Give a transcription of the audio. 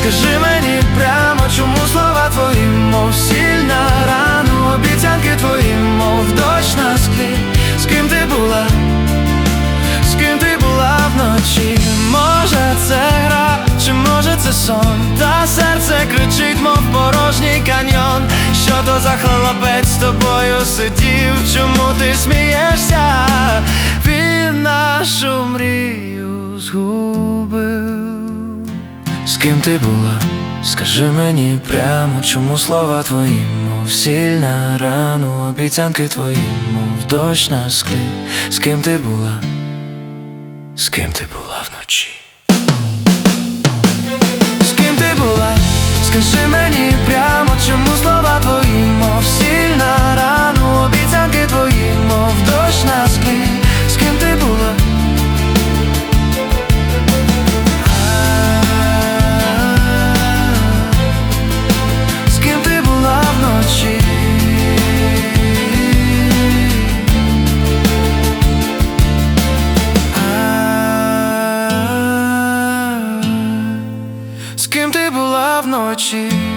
Скажи мені прямо, чому слова твої, мов сіль на рану, обіцянки твої, мов дощ на склі. З ким ти була? З ким ти була вночі? Може це гра, чи може це сон? Та серце кричить, мов порожній каньйон. Що то за хлопець з тобою сидів? Чому ти смієшся? Він нашу мрію згубив ким ти була, скажи мені прямо, чому слова твої, мов сіль на рану, обіцянки твої, мов дощ на склі, з ким ти була, з ким ти була вночі, з ким ти була, скажи мені прямо, чому слова твої, мов сіль вночі.